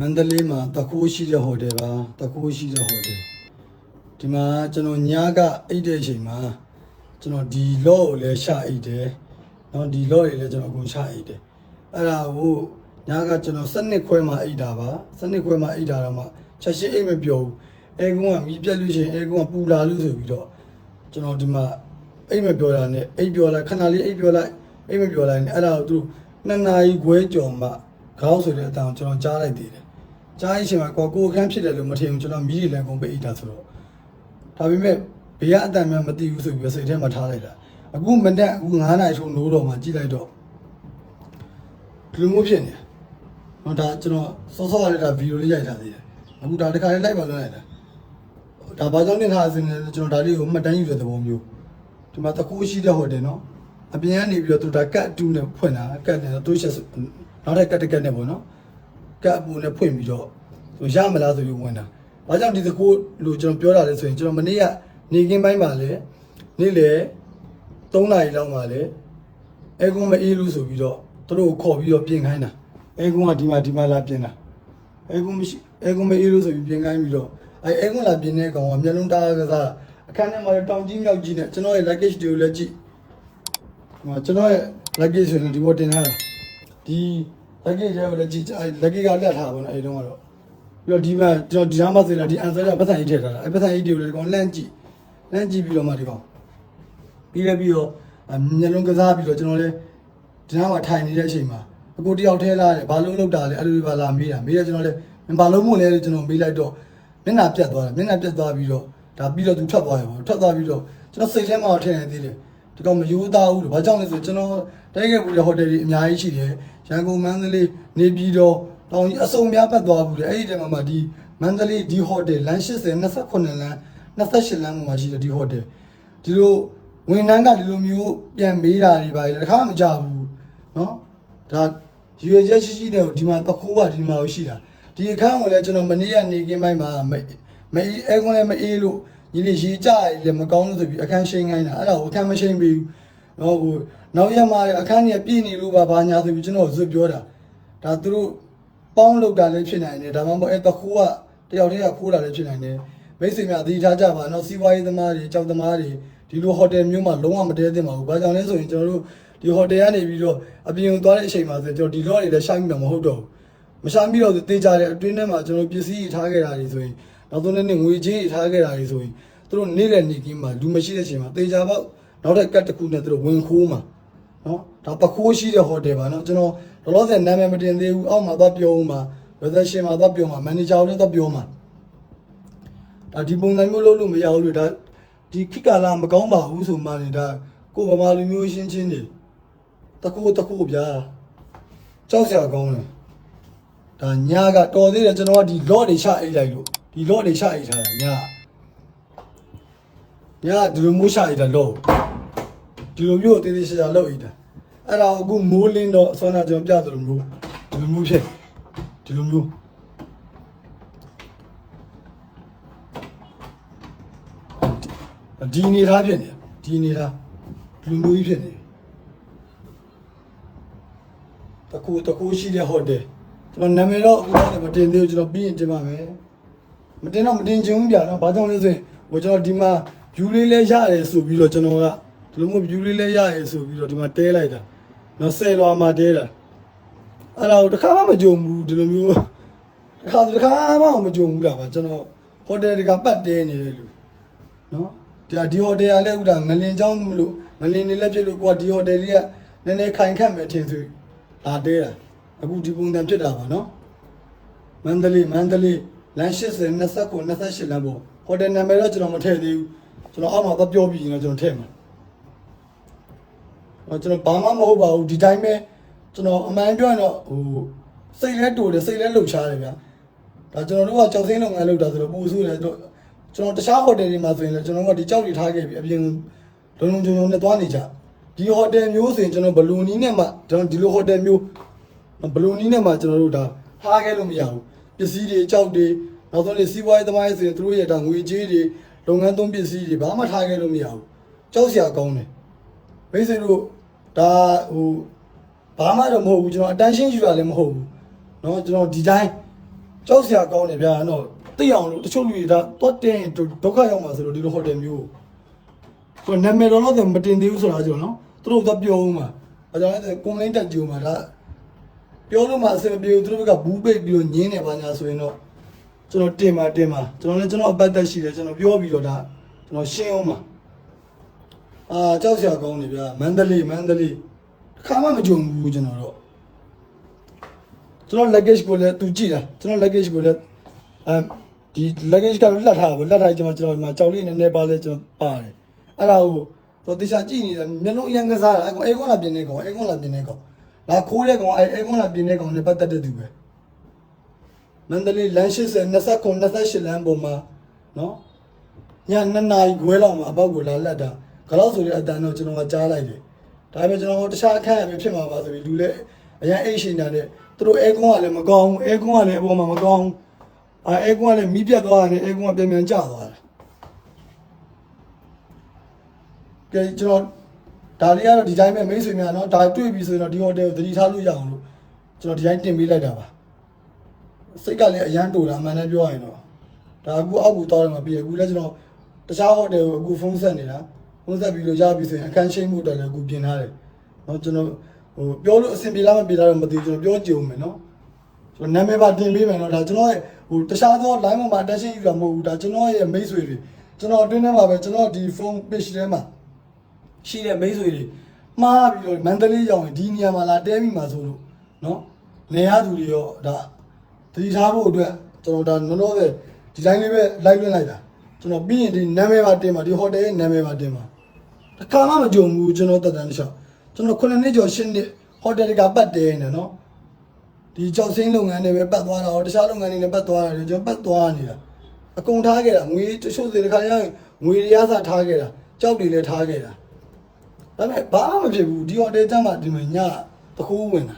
မန္တလေးမှာတကူရှိတဲ့ဟိုတယ်ပါတကူရှိတဲ့ဟိုတယ်ဒီမှာကျွန်တော်ညကအိတ်တဲ့အချိန်မှာကျွန်တော်ဒီလော့ကိုလည်းရှာအိတ်တယ်နော်ဒီလော့တွေလည်းကျွန်တော်အကုန်ရှာအိတ်တယ်အဲ့ဒါကိုညကကျွန်တော်စနစ်ခွဲမှာအိတ်တာပါစနစ်ခွဲမှာအိတ်တာတော့မှချက်ရှိအိတ်မပြောဘူးအဲကုန်းကမီးပြက်လို့ရှိရင်အဲကုန်းကပူလာလို့ဆိုပြီးတော့ကျွန်တော်ဒီမှာအိတ်မပြောတာနဲ့အိတ်ပြောလိုက်ခဏလေးအိတ်ပြောလိုက်အိတ်မပြောလိုက်နဲ့အဲ့ဒါကိုသူနှစ်နာရီခွဲကြော်မှခေါင်းဆိုတဲ့အတန်ကိုကျွန်တော်ကြားလိုက်သေးတယ် ကြားရင်ရှင်မှာကိုကိုအခန်းဖြစ်တယ်လို့မထင်ဘူးကျွန်တော်မီးတွေလည်းကုန်ပိတ်တာဆိုတော့ဒါပေမဲ့ဘေးကအတန်မှမသိဘူးဆိုပြီးစိတ်ထဲမှာထားလိုက်တာအခုမတက်အခု9နာရီချုံနိုးတော့မှကြည့်လိုက်တော့ဒီလိုမျိုးဖြစ်နေတယ်ဟောဒါကျွန်တော်စောစောလေးဒါဗီဒီယိုလေးရိုက်ထားသေးတယ်အခုဒါတစ်ခါလေးလိုက်ပါလို့လိုက်တာဒါဘာကြောင့်နေထားစင်းလဲကျွန်တော်ဒါလေးကိုမှတ်တမ်းယူတဲ့သဘောမျိုးဒီမှာတကူရှိတဲ့ဟိုတယ်နော်အပြင်ကနေပြီးတော့သူဒါကတ်တူးနဲ့ဖွင့်တာကတ်နဲ့သူ့ချက်နောက်ထပ်ကတ်တစ်ကတ်နဲ့ပေါ့နော် ကပ်အပူနဲ့ဖွင့်ပြီးတော့သူရမလားဆိုပြီးဝင်တာ။ဘာကြောင့်ဒီသကိုလို့ကျွန်တော်ပြောတာလဲဆိုရင်ကျွန်တော်မနေ့ကနေကင်းပိုင်းမှာလဲနေ့လေ3နာရီလောက်မှာလဲအဲကုန်းမအေးလို့ဆိုပြီးတော့သူတို့ကိုခေါ်ပြီးတော့ပြင်ခိုင်းတာ။အဲကုန်းကဒီမှာဒီမှာလာပြင်တာ။အဲကုန်းမရှိအဲကုန်းမအေးလို့ဆိုပြီးပြင်ခိုင်းပြီးတော့အဲအဲကုန်းလာပြင်တဲ့ကောင်ကမျက်လုံးတားကစားအခန်းထဲမှာတောင်ကြီးမြောက်ကြီးနဲ့ကျွန်တော်ရဲ့ luggage တွေကိုလည်းကြည့်။ဟိုကျွန်တော်ရဲ့ luggage ဆိုရင်ဒီဘောတင်ထားတာ။ဒီ လက်ကေကျဲလည်းကြည့်လက်ကကလက်ထားပါတော့အဲ့တုန်းကတော့ပြီးတော့ဒီမှာကျွန်တော်ဒီနားမှာဆိုရင်ဒီ answer ကပတ်စံကြီးထည့်ထားတာအဲ့ပတ်စံကြီးတွေကိုလည်းဒီကောင်လန့်ကြည့်လန့်ကြည့်ပြီးတော့မှဒီကောင်ပြီးလည်းပြီးတော့မျက်လုံးကစားပြီးတော့ကျွန်တော်လည်းဒီနားမှာထိုင်နေတဲ့အချိန်မှာအကိုတယောက်ထဲလာတယ်ဘာလို့လောက်တာလဲအဲ့လိုပါလာမေးတာမေးတော့ကျွန်တော်လည်းဘာလို့မို့လဲကျွန်တော်မေးလိုက်တော့မျက်နှာပြတ်သွားတယ်မျက်နှာပြတ်သွားပြီးတော့ဒါပြီးတော့သူထွက်သွားရပါထွက်သွားပြီးတော့ကျွန်တော်စိတ်ထဲမှာထည့်နေသေးတယ်ဒီကောင်မယူသားဘူးလို့ဘာကြောင့်လဲဆိုကျွန်တော်တိုက်ခဲ့ဘူးတဲ့ဟိုတယ်တွေအများကြီးရှိတယ် ရန်ကုန်မန္တလေးနေပြည်တော်တောင်ကြီးအစုံများပတ်သွားဘူးလေအဲ့ဒီတည်းမှာမှဒီမန္တလေးဒီဟိုတယ်လမ်း80 29လမ်း28လမ်းမှာရှိတယ်ဒီဟိုတယ်ဒီလိုဝန်ထမ်းကဒီလိုမျိုးပြန်မေးတာတွေပါလေတစ်ခါမကြဘူးเนาะဒါရွေချက်ရှိရှိတဲ့ဒီမှာတခိုးကဒီမှာရှိတာဒီအခန်းကိုလည်းကျွန်တော်မနေ့ကနေကင်းပိုင်းမှာမမအေးအဲကွန်လည်းမအေးလို့ညီလေးရေကြရလည်းမကောင်းလို့ဆိုပြီးအခန်းရှိန်ခိုင်းတာအဲ့ဒါကိုအခန်းမရှိန်ပြီးဘူး နော်ဟိုနောက်ရက်မှအခန်းကြီးပြည်နေလို့ပါဘာညာဆိုပြီးကျွန်တော်ဇွတ်ပြောတာဒါသူတို့ပေါင်းလောက်တာလည်းဖြစ်နိုင်တယ်ဒါမှမဟုတ်အဲတခိုးကတယောက်တည်းကဖိုးတာလည်းဖြစ်နိုင်တယ်မိတ်ဆွေများသတိထားကြပါနော်စီးပွားရေးသမားတွေကြောက်သမားတွေဒီလိုဟိုတယ်မျိုးမှာလုံးဝမတဲသင့်ပါဘူးဘာကြောင့်လဲဆိုရင်ကျွန်တော်တို့ဒီဟိုတယ်ကနေပြီးတော့အပြင်ကိုသွားတဲ့အချိန်မှာဆိုကျွန်တော်ဒီလော့တွေလည်းရှာမိမှာမဟုတ်တော့ဘူးမရှာမိတော့သူတေးကြတဲ့အတွင်းထဲမှာကျွန်တော်ပစ္စည်းထားခဲ့တာတွေဆိုရင်နောက်ဆုံးနေ့ငွေကြေးထားခဲ့တာတွေဆိုရင်သူတို့နေ့တဲ့နေ့ကင်းမှာလူမရှိတဲ့အချိန်မှာတေးကြပေါ့ နောက်ထပ်ကတ်တစ်ခုနဲ့သူတို့ဝင်ခိုးမှာနော်ဒါပခိုးရှိတဲ့ဟိုတယ်ပါနော်ကျွန်တော်လောလောဆယ်နာမည်မတင်သေးဘူးအောက်မှာသွားပြောဦးမှာ reception မှာသွားပြောမှာ manager ကိုလည်းသွားပြောမှာဒါဒီပုံစံမျိုးလုပ်လို့မရဘူးလို့ဒါဒီခိကလာမကောင်းပါဘူးဆိုမှလည်းဒါကိုယ်ဗမာလူမျိုးရှင်းချင်းနေတကူတကူဗျာကြောက်စရာကောင်းတယ်ဒါညာကတော်သေးတယ်ကျွန်တော်ကဒီလော့တွေချအိတ်လိုက်လို့ဒီလော့တွေချအိတ်ထားတာညာညာဒီလိုမျိုးချအိတ်တာလော့ ဒီလိုမျိုးတေးသေးချာချာလော့အိတ်တာအဲ့ဒါအခုမိုးလင်းတော့အစောနာကျွန်တော်ပြသလိုမျိုးဒီလိုမျိုးဖြစ်ဒီလိုမျိုးဒီအနေထားဖြစ်နေဒီအနေထားဒီလိုမျိုးကြီးဖြစ်နေတကူတကူရှိတဲ့ဟိုတယ်ကျွန်တော်နာမည်တော့အခုတော့မတင်သေးဘူးကျွန်တော်ပြီးရင်တင်ပါမယ်မတင်တော့မတင်ချင်ဘူးဗျာနော်ဘာကြောင့်လဲဆိုရင်ဟိုကျွန်တော်ဒီမှာ view လေးလဲရတယ်ဆိုပြီးတော့ကျွန်တော်က ဒီလိုမျိုး view လေးလဲရတယ်ဆိုပြီးတော့ဒီမှာတဲလိုက်တာနော်ဆယ်လွာမှာတဲတာအဲ့ဒါကိုတစ်ခါမှမကြုံဘူးဒီလိုမျိုးတစ်ခါတစ်ခါမှမကြုံဘူးလားဗျာကျွန်တော်ဟိုတယ်တကပတ်တဲနေတယ်လူနော်ဒီဒီဟိုတယ်ကလည်းဥဒါငလင်ချောင်းမလို့ငလင်နေလည်းဖြစ်လို့ကိုကဒီဟိုတယ်လေးကနည်းနည်းခိုင်ခတ်မယ်ထင်ဆိုလာတဲတာအခုဒီပုံစံဖြစ်တာပါနော်မန္တလေးမန္တလေးလမ်း80 29 28လမ်းပေါ့ဟိုတယ်နာမည်တော့ကျွန်တော်မထည့်သေးဘူးကျွန်တော်အောက်မှာသွားပြောပြီးရင်တော့ကျွန်တော်ထည့်မှာဟော ကျွန်တော်ဘာမှမဟုတ်ပါဘူးဒီတိုင်းပဲကျွန်တော်အမှန်ပြောရင်တော့ဟိုစိတ်လဲတူတယ်စိတ်လဲလှုပ်ရှားတယ်ဗျာဒါကျွန်တော်တို့ကကြောက်စင်းလုပ်ငန်းလုပ်တာဆိုတော့ပူဆူတယ်တို့ကျွန်တော်တခြားဟိုတယ်တွေမှာဆိုရင်လည်းကျွန်တော်တို့ကဒီကြောက်တွေထားခဲ့ပြီးအပြင်လုံလုံချုံချုံနဲ့သွားနေကြဒီဟိုတယ်မျိုးဆိုရင်ကျွန်တော်ဘလူနီးနဲ့မှကျွန်တော်ဒီလိုဟိုတယ်မျိုးဘလူးနီးနဲ့မှကျွန်တော်တို့ဒါထားခဲ့လို့မရဘူးပစ္စည်းတွေအကြောက်တွေနောက်ဆုံးနေစီးပွားရေးသမားရေးဆိုရင်သူတို့ရဲ့ဒါငွေကြေးတွေလုပ်ငန်းသုံးပစ္စည်းတွေဘာမှထားခဲ့လို့မရဘူးကြောက်စရာကောင်းတယ် မိတ်ဆွေတို့ဒါဟိုဘာမှတော့မဟုတ်ဘူးကျွန်တော်အတန်းရှင်းယူတာလည်းမဟုတ်ဘူးเนาะကျွန်တော်ဒီတိုင်း ကြောက်စရာကောင်းတယ်ဗျာနော်သိအောင်လို့တချို့လူတွေဒါတွတ်တဲ့ဒုက္ခရောက်မှာဆိုလို့ဒီလိုဟိုတယ်မျိုးကိုနာမည်တော့တော့မတင်သေးဘူးဆိုတာကျွန်တော်နော်သူတို့တော့ပြောဦးမှာအဲကြောင့်လည်းကွန်လိုင်းတက်ကြိုမှာဒါပြောလို့မှအဆင်မပြေဘူးသူတို့ကဘူးပိတ်ပြီးတော့ညင်းနေပါညာဆိုရင်တော့ကျွန်တော်တင်ပါတင်ပါကျွန်တော်လည်းကျွန်တော်အပတ်သက်ရှိတယ်ကျွန်တော်ပြောပြီးတော့ဒါကျွန်တော်ရှင်းအောင်ပါ အာကြောက်စရာကောင်းတယ်ဗျာမန္တလေးမန္တလေးတစ်ခါမှမကြုံဘူးကျွန်တော်တော့ကျွန်တော် luggage ကိုလည်းသူကြည့်တာကျွန်တော် luggage ကိုလည်းအမ်ဒီ luggage ကလက်ထားဘူးလက်ထားကျွန်တော်ကျွန်တော်ဒီမှာကြောက်လေးနည်းနည်းပါလဲကျွန်တော်ပါတယ်အဲ့ဒါကိုတော့တေချာကြည့်နေတာမျက်လုံးအရင်ကစားတာအဲ့ကောင်အေကွန်လာပြင်းနေကောင်အေကွန်လာပြင်းနေကောင်လာခိုးတဲ့ကောင်အဲ့အေကွန်လာပြင်းနေကောင်နဲ့ပတ်သက်တဲ့သူပဲမန္တလေးလမ်း80 29 28လမ်းပေါ်မှာနော်ည2နာရီခွဲလောက်မှာအပေါက်ကိုလာလက်တာ ခလောက်ဆိုတဲ့အတန်တော့ကျွန်တော်ကကြားလိုက်တယ်ဒါပေမဲ့ကျွန်တော်တခြားအခန်းအပြင်ဖြစ်မှာပါဆိုပြီးလူလည်းအရင်အိတ်ရှင်တာနဲ့သူတို့အဲကွန်ကလည်းမကောင်းဘူးအဲကွန်ကလည်းအပေါ်မှာမကောင်းဘူးအဲအဲကွန်ကလည်းမီးပြတ်သွားတယ်အဲကွန်ကပြန်ပြန်ကျသွားတယ်ကဲကျွန်တော်ဒါလေးကတော့ဒီတိုင်းပဲမိတ်ဆွေများနော်ဒါတွေ့ပြီဆိုရင်တော့ဒီဟိုတယ်ကိုသတိထားလို့ရအောင်လို့ကျွန်တော်ဒီတိုင်းတင်ပေးလိုက်တာပါစိတ်ကလည်းအရန်တူတာအမှန်တမ်းပြောရရင်တော့ဒါအခုအောက်ကိုတောင်းရမှာပြီးရအခုလည်းကျွန်တော်တခြားဟိုတယ်ကိုအခုဖုန်းဆက်နေတာ ဖုန်းဆက်ပြီးလို့ရပြီဆိုရင်အခန်းရှိမှုတော့လည်းအခုပြင်ထားတယ်နော်ကျွန်တော်ဟိုပြောလို့အဆင်ပြေလားမပြေလားတော့မသိဘူးကျွန်တော်ပြောကြည့်ဦးမယ်နော်ကျွန်တော်နာမည်ပါတင်ပေးမယ်နော်ဒါကျွန်တော်ရဲ့ဟိုတခြားသော line မှာ attention ယူတာမဟုတ်ဘူးဒါကျွန်တော်ရဲ့မိတ်ဆွေတွေကျွန်တော်အတွင်းထဲမှာပဲကျွန်တော်ဒီ phone page ထဲမှာရှိတဲ့မိတ်ဆွေတွေမှားပြီးတော့မန္တလေးရောက်ရင်ဒီနေရာမှာလာတဲမိမှာဆိုလို့နော်နေရသူတွေရောဒါတတိထားဖို့အတွက်ကျွန်တော်ဒါနော်တော့ပဲဒီတိုင်းလေးပဲလိုက်လွှင့်လိုက်တာကျွန်တော်ပြီးရင်ဒီနာမည်ပါတင်ပါဒီဟိုတယ်ရဲ့နာမည်ပါတင်ပါ တခါမှမကြုံဘူးကျွန်တော်တက်တန်းတစ်လျှောက်ကျွန်တော်9နှစ်ကျော်10နှစ်ဟိုတယ်ကပတ်တယ်နေနော်ဒီကြောက်စင်းလုပ်ငန်းတွေပဲပတ်သွားတာရောတခြားလုပ်ငန်းတွေလည်းပတ်သွားတယ်ကျွန်တော်ပတ်သွားနေတာအကုန်ထားခဲ့တာငွေတချို့တွေတခါကျရင်ငွေရရစားထားခဲ့တာကြောက်တွေလည်းထားခဲ့တာဒါပေမဲ့ဘာမှမဖြစ်ဘူးဒီဟိုတယ်ကျမ်းမှာဒီမှာညတခိုးဝင်တာ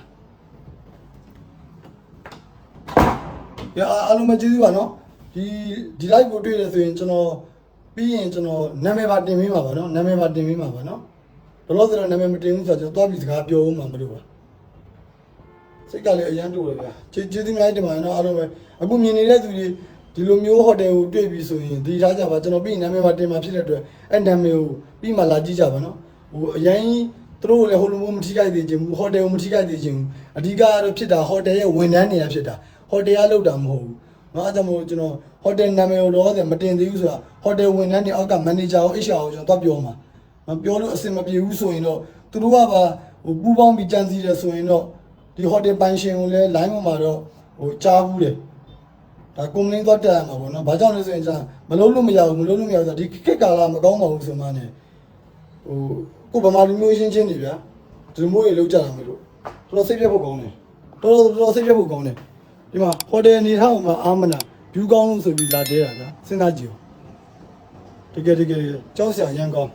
ရအားလုံးမကျေးဇူးပါနော်ဒီဒီ live ကိုတွေ့ရဆိုရင်ကျွန်တော် ပြီးရင်ကျွန်တော်နာမည်ပါတင်ပေးမှာပါနော်နာမည်ပါတင်ပေးမှာပါနော်ဘလို့ဆိုတော့နာမည်မတင်ဘူးဆိုတော့ကျွန်တော်သွားပြီးစကားပြောဦးမှာမလို့ပါစိတ်ကလည်းအရန်တူတယ်ဗျာကျေးကျေးဇူးများတင်ပါတယ်နော်အားလုံးပဲအခုမြင်နေတဲ့သူတွေဒီလိုမျိုးဟိုတယ်ကိုတွေ့ပြီဆိုရင်ဒီထားကြပါကျွန်တော်ပြီးရင်နာမည်ပါတင်မှာဖြစ်တဲ့အတွက်အဲ့နာမည်ကိုပြီးမှလာကြည့်ကြပါနော်ဟိုအရင်သူတို့လည်းဟိုလိုမျိုးမထိခိုက်သေးခြင်းဘူးဟိုတယ်ကိုမထိခိုက်သေးခြင်းဘူးအဓိကကတော့ဖြစ်တာဟိုတယ်ရဲ့ဝန်ထမ်းနေရဖြစ်တာဟိုတယ်ကလောက်တာမဟုတ်ဘူး ငါအဲ့ဒါမို့ကျွန်တော်ဟိုတယ်နာမည်ကိုတော့တယ်မတင်သေးဘူးဆိုတာဟိုတယ်ဝန်ထမ်းတွေအောက်ကမန်နေဂျာကို HR ကိုကျွန်တော်တော့ပြောမှာမပြောလို့အဆင်မပြေဘူးဆိုရင်တော့သူတို့ကပါဟိုပူပေါင်းပြီးကြံစီတယ်ဆိုရင်တော့ဒီဟိုတယ်ပိုင်ရှင်ကိုလည်း line ပေါ်မှာတော့ဟိုကြားဘူးတယ်ဒါကွန်မလင်းသွားတက်ရမှာပေါ့နော်။ဘာကြောင့်လဲဆိုရင်ကျမလုံးလို့မရဘူးမလုံးလို့မရဘူးဆိုဒီခက်ကာလာမကောင်းပါဘူးဆိုမှနဲ့ဟိုကိုဗမာလူမျိုးရှင်းချင်းနေဗျာဒီလိုမျိုးရေလောက်ကြတာမလို့တော်တော်စိတ်ပြတ်ဖို့ကောင်းတယ်တော်တော်တော်စိတ်ပြတ်ဖို့ကောင်းတယ် ဒီမှာဟိုတယ်နေထားမှာအာမနာဘျူးကောင်းလို့ဆိုပြီးလာတဲတာဗျာစဉ်းစားကြည့်ဦးတကယ်တကယ်ကြောက်စရာရမ်းကောင်း